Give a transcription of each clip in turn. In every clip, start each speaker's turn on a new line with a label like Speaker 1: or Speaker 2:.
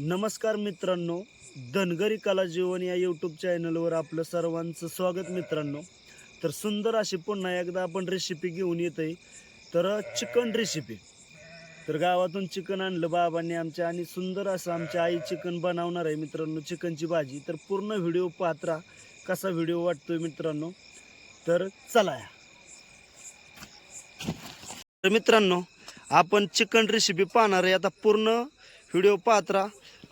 Speaker 1: नमस्कार मित्रांनो धनगरी कला जीवन या यूट्यूब चॅनलवर आपलं सर्वांचं स्वागत मित्रांनो. तर सुंदर अशी पुन्हा एकदा आपण रेसिपी घेऊन येत आहे तर चिकन रेसिपी तर गावातून चिकन आणलं बाबांनी आमच्या आणि सुंदर असं आमच्या आई चिकन बनवणार आहे मित्रांनो चिकनची भाजी. तर पूर्ण व्हिडिओ पात्रा कसा व्हिडिओ वाटतोय मित्रांनो. तर चला या. तर मित्रांनो आपण चिकन रेसिपी पाहणार आहे. आता पूर्ण व्हिडिओ पात्रा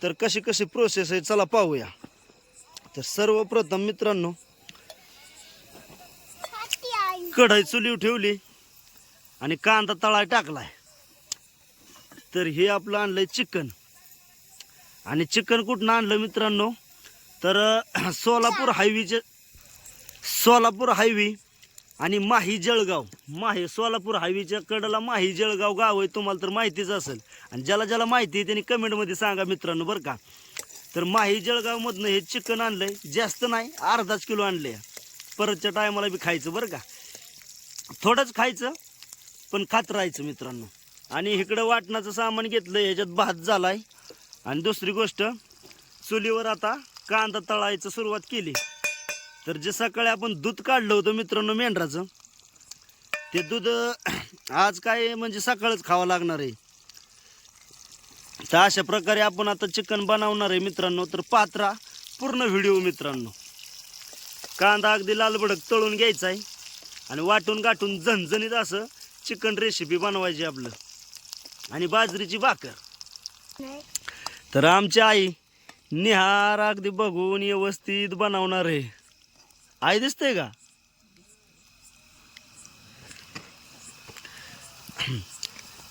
Speaker 1: तर कशी कशी प्रोसेस आहे चला पाहूया. तर सर्वप्रथम मित्रांनो कढई चुलीव ठेवली आणि कांदा तळाय टाकलाय. तर हे आपलं आणलंय चिकन. आणि चिकन कुठनं आणलं मित्रांनो तर सोलापूर हायवेचे सोलापूर हायवे आणि माही जळगाव माही सोलापूर हायवेच्या कडेला माही जळगाव गाव आहे तुम्हाला तर माहितीच असेल. आणि ज्याला ज्याला माहिती आहे त्यांनी कमेंटमध्ये सांगा मित्रांनो बरं का. तर माही जळगावमधनं हे चिकन आणलंय जास्त नाही अर्धाच किलो आणले परतच्या टायमाला बी खायचं बरं का. थोडंच खायचं पण खात राहायचं मित्रांनो. आणि इकडं वाटणाचं सामान घेतलं ह्याच्यात भात झालाय. आणि दुसरी गोष्ट चुलीवर आता कांदा तळायचं सुरुवात केली. तर जे सकाळी आपण दूध काढलं होतं मित्रांनो मेंढराचं ते दूध आज काय म्हणजे सकाळच खावं लागणार आहे. तर अशा प्रकारे आपण आता चिकन बनवणार आहे मित्रांनो. तर पात्रा पूर्ण व्हिडिओ मित्रांनो. कांदा अगदी लालबडक तळून घ्यायचा आहे आणि वाटून गाठून झणझणीत असं चिकन रेसिपी बनवायची आपलं. आणि बाजरीची भाकर. तर आमची आई निहार अगदी बघून व्यवस्थित बनवणार आहे. आई दिसते का?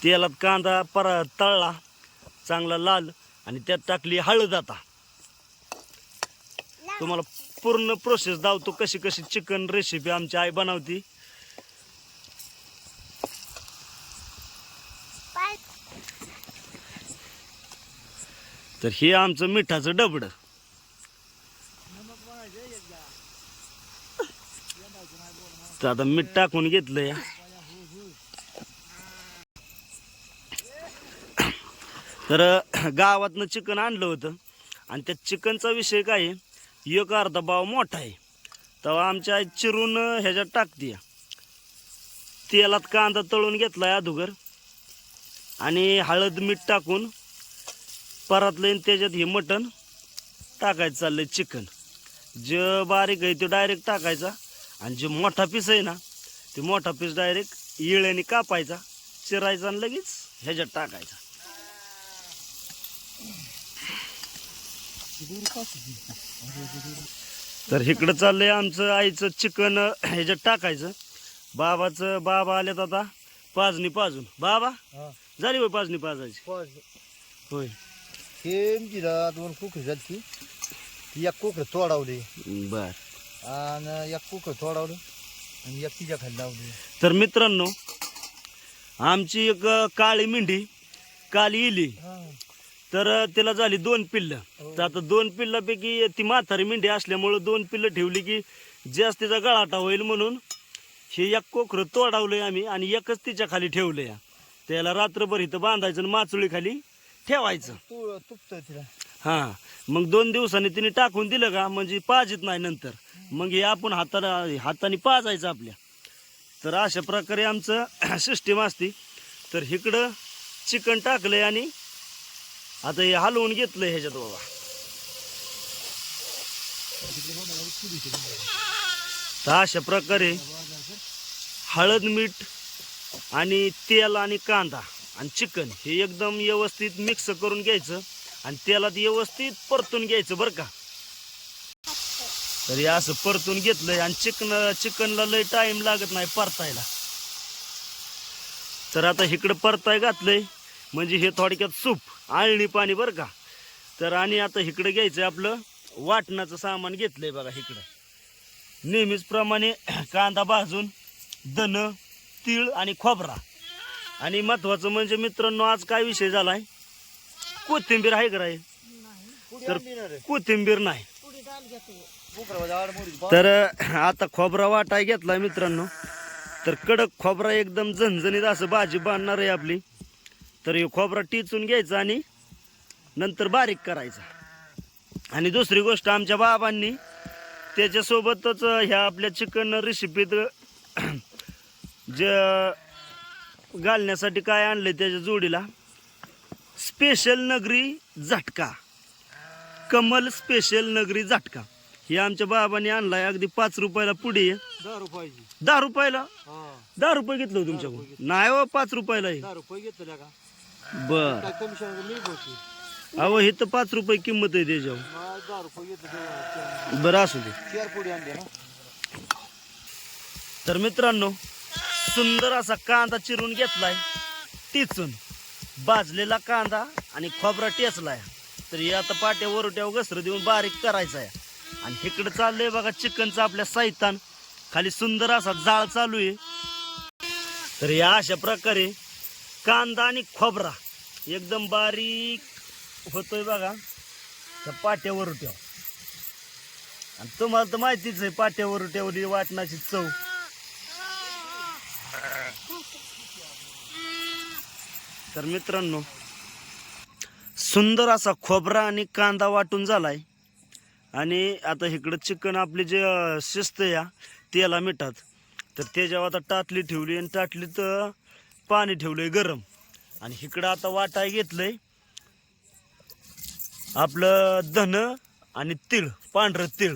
Speaker 1: तेलात कांदा पर तळला चांगला लाल आणि त्यात टाकली हळद आता. तुम्हाला पूर्ण प्रोसेस दावतो कशी कशी चिकन रेसिपी आमची आई बनवती. तर हे आमचं मिठाचं डबडं. तर आता मीठ टाकून घेतलंय. तर गावातनं चिकन आणलं होतं. आणि त्या चिकनचा विषय काय आहे? एक अर्धा भाव मोठा आहे. तेव्हा आमच्या आई चिरून ह्याच्यात टाकते तेलात कांदा तळून घेतला आहे अगोदर आणि हळद मीठ टाकून परातलं त्याच्यात हे मटण टाकायचं चाललंय चिकन. जे बारीक आहे ते डायरेक्ट टाकायचा. आणि जे मोठा पीस आहे ना ते मोठा पीस डायरेक्ट इळ्याने कापायचा चिरायचा आणि लगेच ह्याच्यात टाकायचा. तर इकडं चाललंय आमचं आईचं चिकन ह्याच्यात टाकायचं. बाबाचं बाबा आलेत आता पाजणी पाजून. बाबा झाली होय पाजणी पाजायची? होय.
Speaker 2: हे दोन कोकरी झाली ती एक कोकर तोडावली.
Speaker 1: बर.
Speaker 2: आणि एक कोकर तोडावलं आणि एक तिच्या खाली लावली.
Speaker 1: तर मित्रांनो आमची एक काळी मेंढी काल इली तर तिला झाली दोन पिल्लं. तर आता दोन पिल्लापैकी ती म्हातारी मेंढी असल्यामुळं दोन पिल्लं ठेवली की जास्तीचा गळाटा होईल म्हणून हे एक कोकरं तोडावलंय आम्ही आणि एकच तिच्या खाली ठेवलंय. त्याला रात्रभर इथं बांधायचं आणि माचुळी खाली ठेवायचं.
Speaker 2: तू तुपत तिला.
Speaker 1: हां. मग दोन दिवसांनी तिने टाकून दिलं का म्हणजे पाजित नाही नंतर. मग हे आपण हाताला हाताने पाजायचं आपल्या. तर अशा प्रकारे आमचं सिस्टीम असते. तर इकडं चिकन टाकलंय आणि आता हे हलवून घेतलंय ह्याच्यात बाबा. तर अशा प्रकारे हळद मीठ आणि तेल आणि कांदा आणि चिकन हे एकदम व्यवस्थित मिक्स करून घ्यायचं. आणि तेलात व्यवस्थित परतून घ्यायचं बरं का. तर हे असं परतून घेतलंय आणि चिकन चिकनला लय टाइम लागत नाही परतायला. तर आता इकडं परताय घातलंय म्हणजे हे थोडक्यात सूप आळणी पाणी बरं का. तर आणि आता इकडं घ्यायचं आपलं वाटणाचं सामान घेतलंय बघा इकडं नेहमीच प्रमाणे कांदा भाजून धन तीळ आणि खोबरा. आणि महत्वाचं म्हणजे मित्रांनो आज काय विषय झालाय? कोथिंबीर आहे का राय तर कोथिंबीर नाही. तर आता खोबरा वाटाय घेतलाय मित्रांनो. तर कडक खोबरा एकदम झणझणीत असं भाजी बांधणार आहे आपली. तर हे खोबरा टिचून घ्यायचा आणि नंतर बारीक करायचा. आणि दुसरी गोष्ट आमच्या बाबांनी त्याच्यासोबतच ह्या आपल्या चिकन रेसिपीत जे घालण्यासाठी काय आणलंय त्याच्या जोडीला? स्पेशल नगरी झटका. कमल स्पेशल नगरी झटका. हे आमच्या बाबांनी आणलाय अगदी पाच रुपयाला पुढे.
Speaker 2: दहा रुपयाची.
Speaker 1: दहा रुपयाला?
Speaker 2: हा.
Speaker 1: दहा रुपये घेतलं हो तुमच्याकडून. नाही हो पाच रुपयाला आहे.
Speaker 2: दहा रुपये घेतल्या का?
Speaker 1: बर.
Speaker 2: काय कमिशन मी बोलते
Speaker 1: अहो हे तर पाच रुपये किंमत आहे त्याच्यावर.
Speaker 2: मग दहा रुपये घेतलं
Speaker 1: बरं असू दे.
Speaker 2: चार पुढे आणले ना.
Speaker 1: तर मित्रांनो सुंदर असा कांदा चिरून घेतलाय टिचून. भाजलेला कांदा आणि खोबरा टेचलाय. तर हे आता पाट्या वरोट्यावर घसरं देऊन बारीक करायचा आहे आणि इकडे चाललंय बघा चिकनचं आपल्या साहित्यान खाली सुंदर असा जाळ चालू आहे. तर या अशा प्रकारे कांदा आणि खोबरा एकदम बारीक होतोय बघा. त्या पाट्यावर वरोट्यावर. आणि तुम्हाला तर माहितीच आहे पाट्यावर वरोट्यावर वाटणाची चव. तर मित्रांनो सुंदर असा खोबरा आणि कांदा वाटून झालाय. आणि आता इकडं चिकन आपली जे शिस्त या तेला मिठात. तर त्याच्यावर आता टाटली ठेवली आणि टाटलीत पाणी ठेवलंय गरम. आणि इकडं आता वाटाय घेतलंय. आपलं धन आणि तीळ पांढरं तीळ.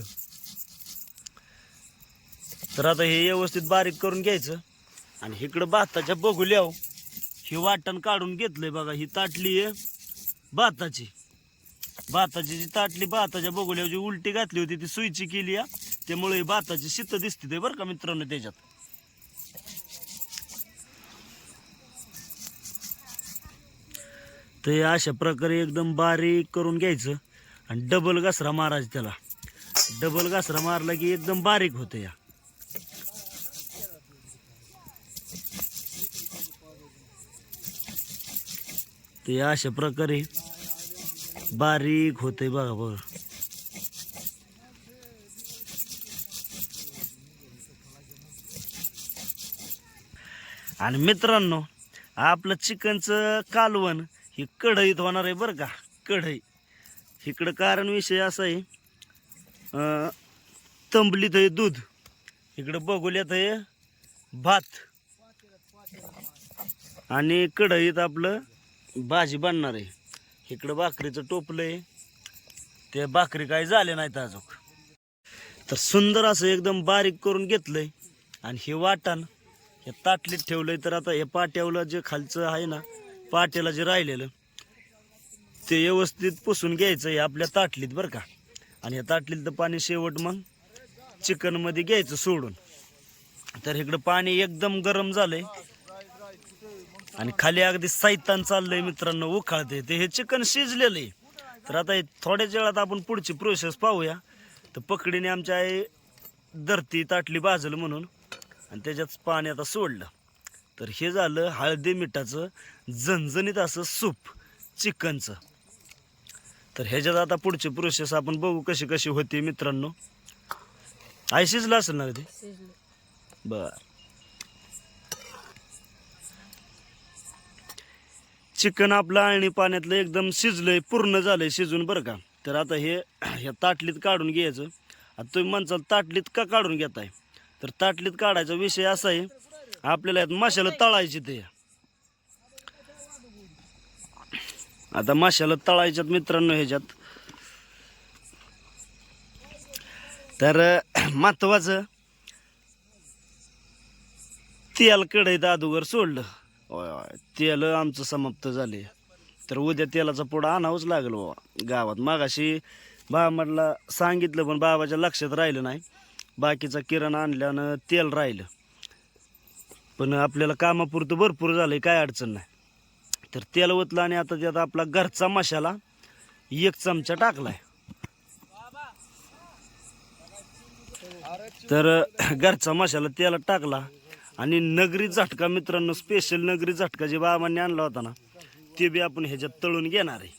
Speaker 1: तर आता हे व्यवस्थित बारीक करून घ्यायचं. आणि इकडं भाताच्या बघुल्याव हो. हे वाटण काढून घेतलंय बघा ही ताटली आहे भाताची. भाताची जी ताटली भाताच्या बघुल्यावर जी उलटी घातली होती ती सुईची केली आहे. त्यामुळे ही भाताची शीत दिसते ते बरं का मित्रांनो त्याच्यात. तर अशा प्रकारे एकदम बारीक करून घ्यायचं आणि डबल घसरा मारायचं त्याला. डबल घसरा मारला की एकदम बारीक होतं या. ते अशा प्रकारे बारीक होते बघा बघ. आणि मित्रांनो आपलं चिकनचं कालवण ही कढईत होणार आहे बरं का कढई. इकडं कारण विषय असा आहे तंबलीत आहे दूध. इकडं बघुल्यात आहे भात. आणि कढईत आपलं भाजी बनणार आहे. इकडं भाकरीचं टोपलं आहे. ते भाकरी काय झाले नाहीत अजून. तर सुंदर असं एकदम बारीक करून घेतलंय. आणि हे वाटण हे ताटलीत ठेवलंय तर आता हे पाट्यावलं जे खालचं आहे ना पाट्याला जे राहिलेलं ते व्यवस्थित पुसून घ्यायचं हे आपल्या ताटलीत बरं का. आणि या ताटलीत पाणी शेवट मग चिकनमध्ये घ्यायचं सोडून. तर इकडं पाणी एकदम गरम झालंय. आणि खाली अगदी साहित्यान चाललंय मित्रांनो उखाळते ते हे चिकन शिजलेलं आहे. तर आता हे थोड्याच वेळात आपण पुढची प्रोसेस पाहूया. तर पकडीने आमच्या आई धरती ताटली बाजलं म्हणून आणि त्याच्यात पाणी आता सोडलं. तर हे झालं हळदी मिठाचं झणझणीत असं सूप चिकनचं. तर ह्याच्यात आता पुढची प्रोसेस आपण बघू कशी कशी होती मित्रांनो. आई शिजलं असेल ना कधी बर. चिकन आपलं आळणी पाण्यातलं एकदम शिजलंय पूर्ण झालंय शिजून बरं का. तर आता हे ह्या ताटलीत काढून घ्यायचं. आता तुम्ही म्हणचाल ताटलीत का काढून घेताय? तर ताटलीत काढायचा विषय असा आहे आपल्याला यात माशाला तळायची ते. आता माशाला तळायच्यात मित्रांनो ह्याच्यात. तर महत्वाचं तेल कढईत अगोदर सोडलं. होय होय. तेल आमचं समाप्त झाले तर उद्या तेलाचा पुढं आणावंच लागलं बाबा गावात. मागाशी बा म्हटलं सांगितलं पण बाबाच्या लक्षात राहिलं नाही. बाकीचा किरण आणल्यानं तेल राहिलं. पण आपल्याला कामापुरतं भरपूर झालं आहे काय अडचण नाही. तर तेल ओतलं आणि आता त्यात आपला घरचा मशाला एक चमचा टाकलाय. तर घरचा मशाला तेलात टाकला. आणि नगरी झटका मित्रांनो स्पेशल नगरी झटका जे बाबांनी आणला होता ना ते बी आपण ह्याच्यात तळून घेणार आहे.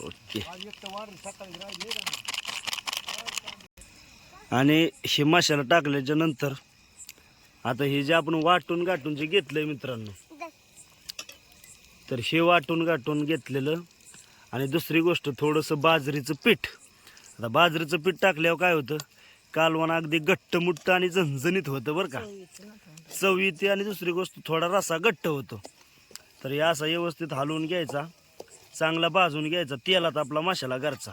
Speaker 1: ओके. आणि हे मशाला टाकल्याच्या नंतर आता हे जे आपण वाटून गाठून जे घेतलंय मित्रांनो तर हे वाटून गाठून घेतलेलं आणि दुसरी गोष्ट थोडंसं बाजरीचं पीठ. आता बाजरीचं पीठ टाकल्यावर काय होतं कालवण अगदी घट्ट मुट्ट आणि झणझणीत होतं बरं का. चव येते आणि दुसरी गोष्ट थोडा रसा घट्ट होतो. तर हे असा व्यवस्थित हलवून घ्यायचा चांगला भाजून घ्यायचा तेलात आपला माशाला घरचा.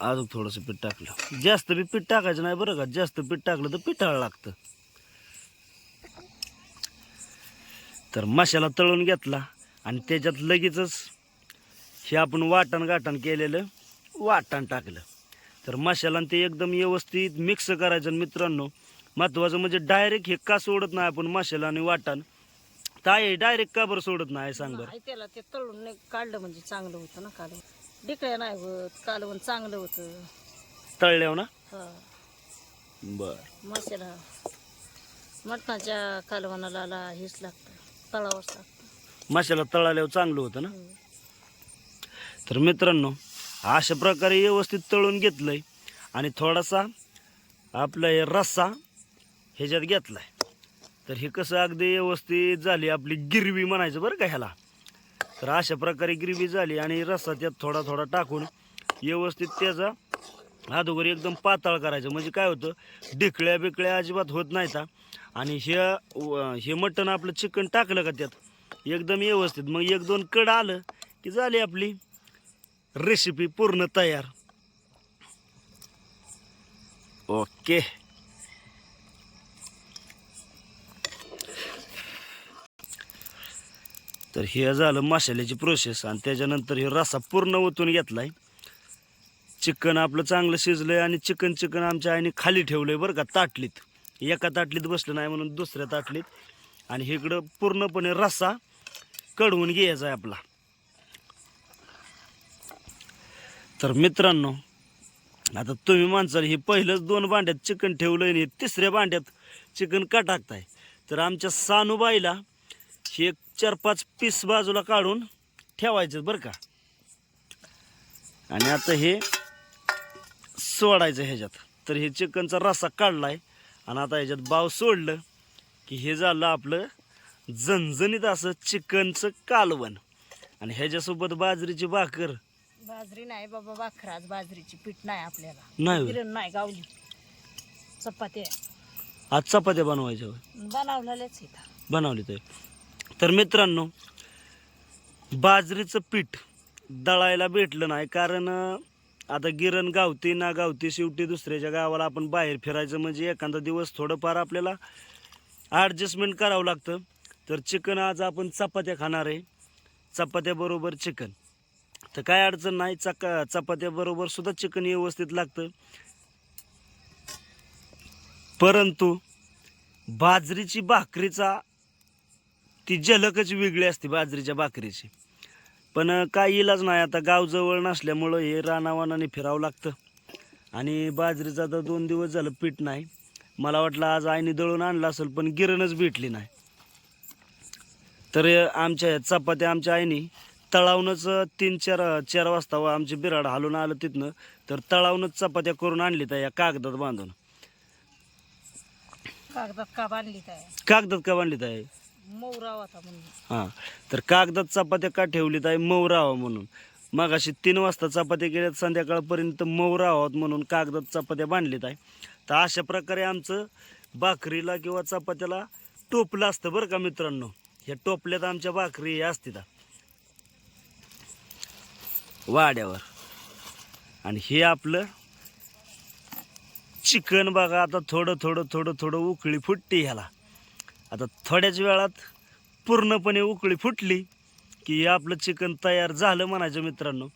Speaker 1: अजून थोडंसं पीठ टाकलं. जास्त बी पीठ टाकायचं नाही बरं का जास्त पीठ टाकलं तर पिठाळ लागतं. तर माशाला तळून घेतला आणि त्याच्यात लगेचच हे आपण वाटण गाटण केलेलं वाटण टाकलं. तर आणि ते एकदम व्यवस्थित मिक्स करायचं. आणि मित्रांनो महत्वाचं म्हणजे डायरेक्ट हे का सोडत नाही आपण मसाला आणि वाटण? काय डायरेक्ट का बरं सोडत नाही सांग बरं.
Speaker 3: नाही त्याला ते तळून नाही काढलं म्हणजे चांगलं होतं ना कालवण डिकळ्या नाही होत कालवण चांगलं होतं.
Speaker 1: तळल्यावर ना?
Speaker 3: हा.
Speaker 1: बर.
Speaker 3: मसाला मटणाच्या कालवणाला ला हेच लागतं तळावंच लागतं.
Speaker 1: मसाला तळाल्यावर चांगलं होतं ना. तर मित्रांनो अशा प्रकारे व्यवस्थित तळून घेतलं आहे आणि थोडासा आपला हे रस्सा ह्याच्यात घेतलाय. तर हे कसं अगदी व्यवस्थित झाली आपली गिरवी म्हणायचं बरं का ह्याला. तर अशा प्रकारे गिरवी झाली आणि रस्सा त्यात थोडा थोडा टाकून व्यवस्थित त्याचा अगोदर एकदम पातळ करायचं. म्हणजे काय होतं? ढिकळ्या बिकळ्या अजिबात होत नाही हा. आणि हे व- हे मटण आपलं चिकन टाकलं का त्यात? एकदम व्यवस्थित. मग एक दोन कड आलं की झाली आपली रेसिपी पूर्ण तयार. ओके. तर हे झालं मसाल्याची प्रोसेस आणि त्याच्यानंतर हे रसा पूर्ण ओतून घेतलाय. चिकन आपलं चांगलं शिजलंय आणि चिकन चिकन आमच्या आईने खाली ठेवलंय बरं का ताटलीत. एका ताटलीत बसलं नाही म्हणून दुसऱ्या ताटलीत. आणि इकडं पूर्णपणे रस्सा कढवून घ्यायचा आहे आपला. तर मित्रांनो आता तुम्ही माणसाला हे पहिलंच दोन भांड्यात चिकन ठेवलं आणि तिसऱ्या भांड्यात चिकन का टाकताय? तर आमच्या सानूबाईला हे एक चार पाच पीस बाजूला काढून ठेवायचं बरं का. आणि आता हे सोडायचं ह्याच्यात. तर हे चिकनचा रस्सा काढलाय आणि आता ह्याच्यात बाव सोडलं की हे झालं आपलं झणझणीत असं चिकनचं कालवण. आणि ह्याच्यासोबत बाजरीची भाकर
Speaker 3: बाजरी नाही बाबा भाकर आज बाजरीची पीठ नाही आपल्याला.
Speaker 1: नाही होय.
Speaker 3: गिरण नाही गावली. चपात्या.
Speaker 1: आज चपात्या बनवायच्या होय.
Speaker 3: बनवलेल्याच इथं
Speaker 1: बनवली तर. तर मित्रांनो बाजरीचं पीठ दळायला भेटलं नाही कारण अं, आता गिरण गावती ना गावती शेवटी दुसऱ्याच्या गावाला आपण बाहेर फिरायचं म्हणजे एखादा दिवस थोडंफार आपल्याला ॲडजस्टमेंट करावं लागतं. तर चिकन आज आपण चपात्या खाणार आहे. चपात्याबरोबर चिकन. तर काय अडचण नाही चका चपात्याबरोबर सुद्धा चिकन व्यवस्थित लागतं. परंतु बाजरीची भाकरीचा ती झलकच वेगळी असते बाजरीच्या भाकरीची. पण काय इलाज नाही. आता गावजवळ नसल्यामुळं हे रानावानाने फिरावं लागतं. आणि बाजरीचं आता दोन दिवस झालं पीठ नाही. मला वाटलं आज आईने दळून आणलं असेल पण गिरणच भेटली नाही. तर आमच्या चपात्या आमच्या आईने तळावूनच तीन चार चार वाजता आमची बिराड हालून आलं तिथनं तर तळावूनच चपात्या करून आणली त्या या कागदात बांधून.
Speaker 3: कागदात का बांधली काय
Speaker 1: कागदात का बांधली आहे
Speaker 3: म्हणून.
Speaker 1: हां तर कागदात चपात्या का ठेवलीत आहे मऊ राहावं म्हणून. मग अशी तीन वाजता चपात्या केल्यात संध्याकाळपर्यंत मऊ राहावं म्हणून कागदात चपात्या बांधलीत आहे तर अशा प्रकारे आमचं भाकरीला किंवा चपात्याला टोपलं असतं बरं का मित्रांनो? ह्या टोपल्यात आमच्या भाकरी असते वाड्यावर. आणि हे आपलं चिकन बघा आता थोडं थोडं थोडं थोडं उकळी फुटते ह्याला. आता थोड्याच वेळात पूर्णपणे उकळी फुटली की हे आपलं चिकन तयार झालं म्हणायचं मित्रांनो.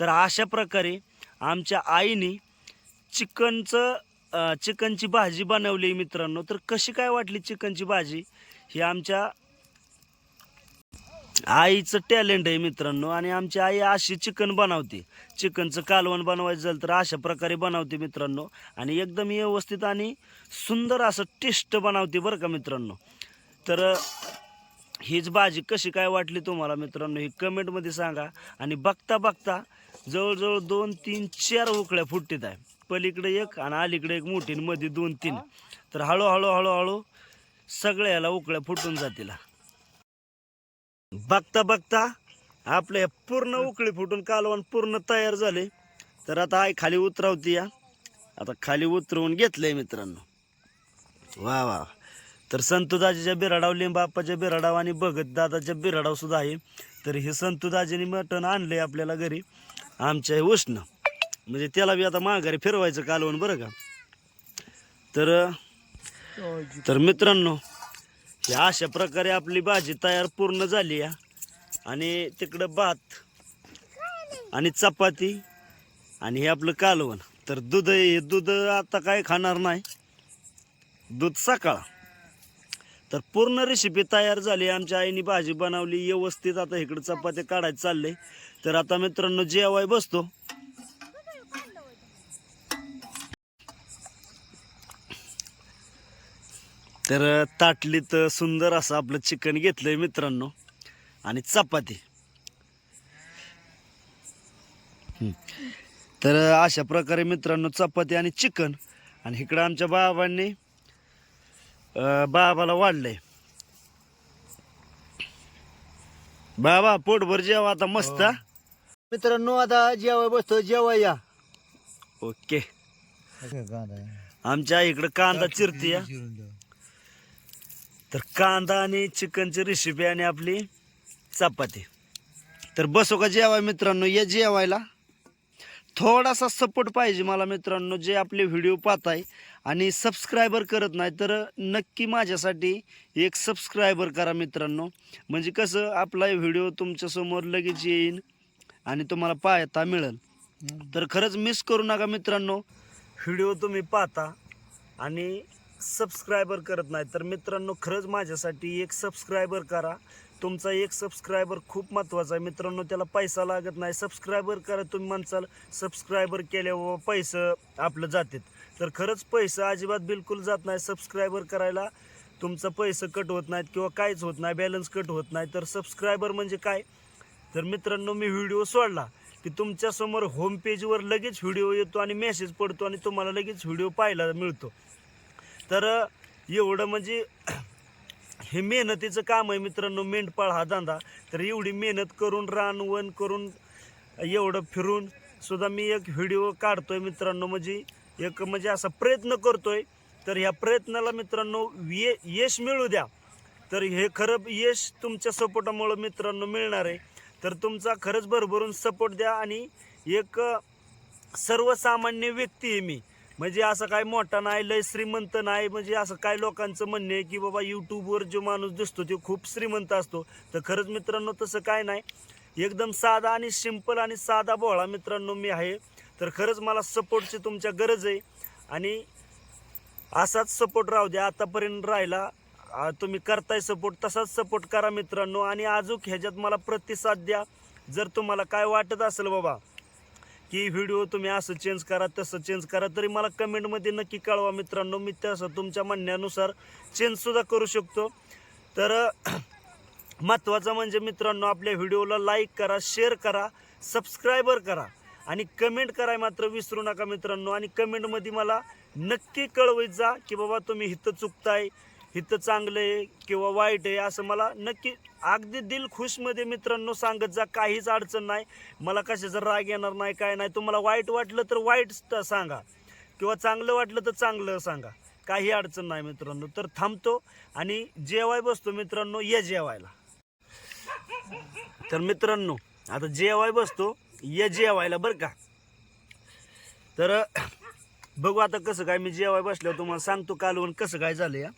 Speaker 1: तर अशा प्रकारे आमच्या आईने चिकनचं चिकनची भाजी बनवली मित्रांनो. तर कशी काय वाटली चिकनची भाजी? ही आमच्या आईचं टॅलेंट आहे मित्रांनो आणि आमची आई अशी चिकन बनवते. चिकनचं कालवण बनवायचं झालं तर अशा प्रकारे बनवते मित्रांनो आणि एकदम व्यवस्थित आणि सुंदर असं टेस्ट बनवते बरं का मित्रांनो. तर हीच भाजी कशी काय वाटली तुम्हाला मित्रांनो ही कमेंटमध्ये सांगा आणि बघता बघता जवळजवळ दोन तीन चार उकळ्या फुटत आहे. पलीकडे एक आणि अलीकडे एक मोठी मध्ये दोन तीन. तर हळूहळू हळूहळू सगळ्याला उकळ्या फुटून जातील. बघता बघता आपले पूर्ण उकळी फुटून कालवण पूर्ण तयार झाले. तर आता आई खाली उतरावती या. आता खाली उतरवून घेतलंय मित्रांनो. वा वा. तर संतुदाजीच्या बिराडाव लिंबाप्पाच्या बिराडाव आणि भगत दादाच्या बिराडाव सुद्धा आहे. तर हे संतुदाजीने मटण आणले आपल्याला घरी. आमच्या उष्ण. म्हणजे त्याला बी आता माघारी फिरवायचं कालवण बरं का? तर तर मित्रांनो ही अशा प्रकारे आपली भाजी तयार पूर्ण झाली या. आणि तिकडं भात आणि चपाती आणि हे आपलं कालवण. तर दूध हे दूध आता काय खाणार नाही. दूध सकाळ. तर पूर्ण रेसिपी तयार झाली. आमच्या आईने भाजी बनवली. व्यवस्थित आता इकडं चपाती काढायचं चाललंय तर आता मित्रांनो जेवाय बसतो. तर ताटलीत सुंदर असं आपलं चिकन घेतलंय मित्रांनो. आणि चपाती. तर अशा प्रकारे मित्रांनो चपाती आणि चिकन. आणि इकडं आमच्या बाबांनी बाबाला वाढलंय. बाबा पोटभर जेवा आता मस्त. हा?
Speaker 2: मित्रांनो आता जेवाय बसतो. जेवाय या.
Speaker 1: ओके. आमच्या इकडं कांदा चिरती या तर कांदा आणि चिकनची रेसिपी आणि आपली चपाती. तर बसो का जेवाय मित्रांनो? या जेवायला थोडासा सपोर्ट पाहिजे मला मित्रांनो जे आपले व्हिडिओ पाहताय आणि सबस्क्रायबर करत नाही तर नक्की माझ्यासाठी एक सबस्क्रायबर करा मित्रांनो. म्हणजे कसं आपला व्हिडिओ तुमच्यासमोर लगेच येईन आणि तुम्हाला पाहता मिळेल. तर खरंच मिस करू नका मित्रांनो. व्हिडिओ तुम्ही पाहता आणि सबस्क्रायबर करत नाही तर मित्रांनो खरंच माझ्यासाठी एक सबस्क्रायबर करा. तुमचा एक सबस्क्रायबर खूप महत्त्वाचा आहे. मित्रांनो त्याला पैसा लागत नाही. सबस्क्रायबर करा तुम्ही म्हणसाल सबस्क्रायबर केल्यावर पैसे आपलं जातात. तर खरंच पैसे अजिबात बिलकुल जात नाही. सबस्क्रायबर करायला तुमचं पैसे कट होत नाहीत किंवा काहीच होत नाही बॅलन्स कट होत नाही. तर सबस्क्रायबर म्हणजे काय? तर मित्रांनो मी व्हिडिओ सोडला की तुमच्यासमोर होम पेजवर लगेच व्हिडिओ येतो आणि मेसेज पडतो आणि तुम्हाला लगेच व्हिडिओ पाहायला मिळतो. तर एवढं म्हणजे हे मेहनतीचं काम आहे मित्रांनो मेंढपाळ हा धंदा. तर एवढी मेहनत करून रानवण करून एवढं फिरून सुद्धा मी एक व्हिडिओ काढतोय मित्रांनो. म्हणजे एक म्हणजे असा प्रयत्न करतोय. तर ह्या प्रयत्नाला मित्रांनो ये यश मिळू द्या. तर हे खरं यश तुमच्या सपोर्टामुळं मित्रांनो मिळणार आहे. तर तुमचा खरंच भरभरून सपोर्ट द्या आणि एक सर्वसामान्य व्यक्ती आहे मी. म्हणजे असं काय मोठा नाही लय श्रीमंत नाही म्हणजे असं काय लोकांचं म्हणणं आहे की बाबा यूट्यूबवर जो माणूस दिसतो तो खूप श्रीमंत असतो. तर खरंच मित्रांनो तसं काय नाही. एकदम साधा आणि सिंपल आणि साधा बोळा मित्रांनो मी आहे. तर खरंच मला सपोर्टची तुमच्या गरज आहे. आणि असाच सपोर्ट राहू द्या. आतापर्यंत राहिला तुम्ही करताय सपोर्ट तसाच सपोर्ट करा मित्रांनो. आणि अजून ह्याच्यात मला प्रतिसाद द्या. जर तुम्हाला काय वाटत असेल बाबा की व्हिडिओ तुम्ही असं चेंज करा तसं चेंज करा तरी मला कमेंटमध्ये नक्की कळवा मित्रांनो. मी तसं तुमच्या म्हणण्यानुसार चेंजसुद्धा करू शकतो. तर महत्त्वाचं म्हणजे मित्रांनो आपल्या व्हिडिओला लाईक करा शेअर करा सबस्क्रायबर करा. आणि कमेंट कराय मात्र विसरू नका मित्रांनो. आणि कमेंटमध्ये मला नक्की कळवत जा की बाबा तुम्ही हिथं चुकताय. हिथं चांगलं आहे किंवा वाईट आहे असं मला नक्की अगदी दिल खुशमध्ये मित्रांनो सांगत जा काहीच अडचण नाही. मला कशाचा राग येणार नाही काय नाही. तुम्हाला वाईट वाटलं तर वाईट सांगा. किंवा चांगलं वाटलं तर चांगलं सांगा. काही अडचण नाही मित्रांनो. तर थांबतो आणि जेवाय बसतो मित्रांनो ये जेवायला. तर मित्रांनो आता जेवाय बसतो ये जेवायला बरं का. तर बघू आता कसं काय मी जेवाय बसल्यावर तुम्हाला सांगतो कालवण कसं काय झालं या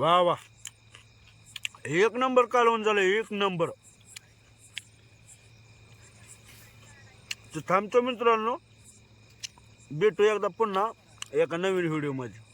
Speaker 1: वा वा. एक नंबर कालवण झालं एक नंबर. तर थांबतो मित्रांनो. भेटू एकदा पुन्हा एका नवीन व्हिडिओमध्ये